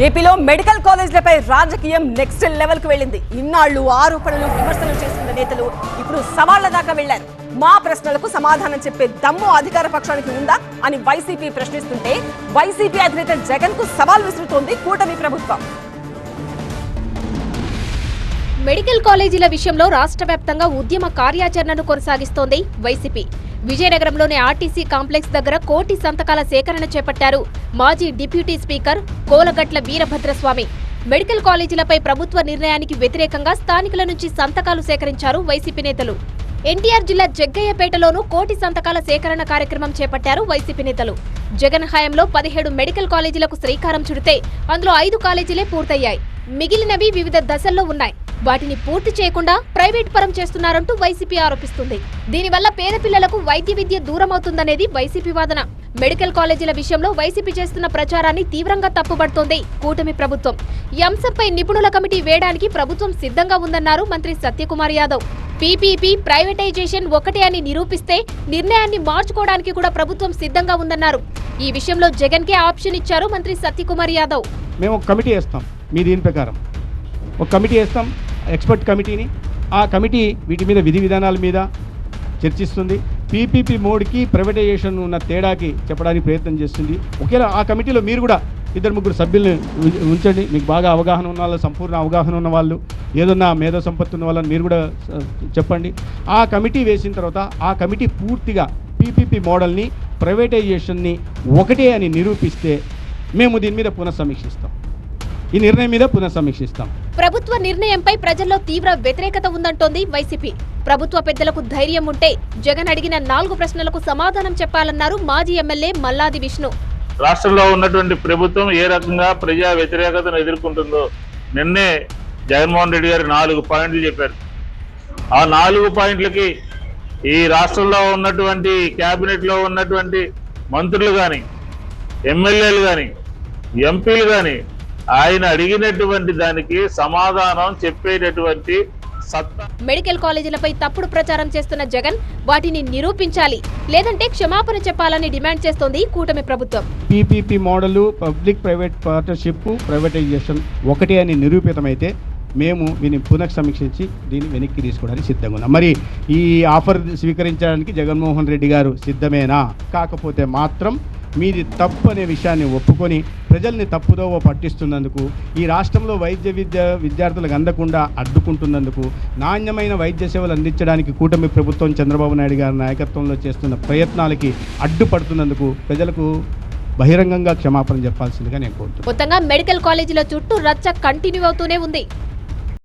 ఏపీలో మెడికల్ కాలేజీలపై రాజకీయం నెక్స్ట్ లెవెల్కు వెళ్ళింది. ఇన్నాళ్ళు ఆరోపణలు విమర్శలు చేస్తున్న నేతలు ఇప్పుడు సవాళ్ళ దాకా వెళ్ళారు మా ప్రశ్నలకు సమాధానం చెప్పే దమ్ము అధికార పక్షానికి ఉందా అని వైసీపీ ప్రశ్నిస్తుంటే వైసీపీ అధినేత జగన్కు సవాల్ విసురుతోంది కూటమి ప్రభుత్వం. మెడికల్ కాలేజీల విషయంలో రాష్ట్ర వ్యాప్తంగా ఉద్యమ కార్యాచరణను కొనసాగిస్తోంది వైసీపీ. విజయనగరంలోని ఆర్టీసీ కాంప్లెక్స్ దగ్గర కోటి సంతకాల సేకరణ చేపట్టారు మాజీ deputy speaker Kolagatla Veerabhadraswamy. Medical కాలేజీలపై ప్రభుత్వ నిర్ణయానికి వ్యతిరేకంగా స్థానికుల నుంచి సంతకాలు సేకరించారు వైసీపీ నేతలు. ఎన్టీఆర్ జిల్లా జగ్గయ్యపేటలోనూ కోటి సంతకాల సేకరణ కార్యక్రమం చేపట్టారు వైసీపీ నేతలు. జగన్ హయాంలో పదిహేడు మెడికల్ కాలేజీలకు శ్రీకారం చుడితే అందులో ఐదు కాలేజీలే పూర్తయ్యాయి. మిగిలినవి వివిధ దశల్లో ఉన్నాయి. వాటిని పూర్తి చేయకుండా ప్రైవేట్ పరం చేస్తున్నారంటూ వైసీపీ ఆరోపిస్తుంది. దీనివల్ల పేద పిల్లలకు వైద్య విద్య దూరమవుతుందనేది వైసీపీ వాదన. మెడికల్ కాలేజీల విషయంలో వైసీపీ చేస్తున్న ప్రచారాన్ని తీవ్రంగా తప్పుబడుతోంది కూటమి ప్రభుత్వం. ఈ అంశంపై నిపుణుల కమిటీ వేయడానికి ప్రభుత్వం సిద్ధంగా ఉందన్నారు మంత్రి సత్యకుమార్ యాదవ్. పీపీపీ ప్రైవేటైజేషన్ ఒకటే అని నిరూపిస్తే నిర్ణయాన్ని మార్చుకోవడానికి కూడా ప్రభుత్వం సిద్ధంగా ఉందన్నారు. ఈ విషయంలో జగన్ కే ఆప్షన్ ఇచ్చారు మంత్రి సత్యకుమార్ యాదవ్. మేము ఒక కమిటీ వేస్తాం. మీ దీని ప్రకారం. ఒక కమిటీ వేస్తాం. ఎక్స్పర్ట్ కమిటీని. ఆ కమిటీ వీటి మీద విధి విధానాల మీద చర్చిస్తుంది. పీపీపీ మోడ్కి ప్రైవేటైజేషన్ ఉన్న తేడాకి చెప్పడానికి ప్రయత్నం చేస్తుంది. ఒకేలా ఆ కమిటీలో మీరు కూడా ఇద్దరు ముగ్గురు సభ్యుల్ని ఉంచండి. మీకు బాగా అవగాహన ఉన్న వాళ్ళు సంపూర్ణ అవగాహన ఉన్న వాళ్ళు ఏదన్నా మేధో సంపత్తి ఉన్న వాళ్ళని మీరు కూడా చెప్పండి. ఆ కమిటీ వేసిన తర్వాత ఆ కమిటీ పూర్తిగా పీపీపీ మోడల్ని ప్రైవేటైజేషన్ని ఒకటే అని నిరూపిస్తే మేము దీని మీద పునఃసమీక్షిస్తాం. ఈ నిర్ణయం మీద పునఃసమీక్షిస్తాం. ప్రభుత్వ నిర్ణయంపై ప్రజల్లో తీవ్ర వ్యతిరేకత ఉందంటోంది వైసీపీ. ప్రభుత్వ పెద్దలకు ధైర్యం ఉంటే జగన్ అడిగిన నాలుగు ప్రశ్నలకు సమాధానం చెప్పాలన్నారు మాజీ ఎమ్మెల్యే మల్లాది విష్ణు. రాష్ట్రంలో ఉన్నటువంటి ప్రభుత్వం ఏ రకంగా ప్రజా వ్యతిరేకతను ఎదుర్కొంటుందో నిన్నే జగన్మోహన్ రెడ్డి గారు నాలుగు పాయింట్లు చెప్పారు. ఆ నాలుగు పాయింట్లకి ఈ రాష్ట్రంలో ఉన్నటువంటి క్యాబినెట్లో ఉన్నటువంటి మంత్రులు కానీ ఎమ్మెల్యేలు కానీ ఎంపీలు కానీ ఆయన అడిగినటువంటి దానికి సమాధానం చెప్పేటటువంటి సత్తా మెడికల్ కాలేజీలపై తప్పుడు ప్రచారం చేస్తున్న జగన్ వాటిని నిరూపించాలి లేదంటే క్షమాపణ చెప్పాలని డిమాండ్ చేస్తోంది కూటమి ప్రభుత్వం. PPP model public private partnership privatization ఒకటే అని నిరూపితమైతే మేము దీన్ని పునఃసమీక్షించి దీన్ని వెనక్కి తీసుకోవడానికి సిద్ధంగా ఉన్నాం. మరి ఈ ఆఫర్ స్వీకరించడానికి జగన్మోహన్ రెడ్డి గారు సిద్ధమేనా? కాకపోతే మాత్రం మీది తప్పు అనే విషయాన్ని ఒప్పుకొని ప్రజల్ని తప్పుదోవ పట్టిస్తున్నందుకు ఈ రాష్ట్రంలో వైద్య విద్య విద్యార్థులకు అందకుండా అడ్డుకుంటున్నందుకు నాణ్యమైన వైద్య సేవలు అందించడానికి కూటమి ప్రభుత్వం చంద్రబాబు నాయుడు గారి నాయకత్వంలో చేస్తున్న ప్రయత్నాలకి అడ్డుపడుతున్నందుకు ప్రజలకు బహిరంగంగా క్షమాపణ చెప్పాల్సిందిగా నేను కోరుతున్నాను. మొత్తంగా మెడికల్ కాలేజీల చుట్టూ రచ్చ కంటిన్యూ అవుతూనే ఉంది.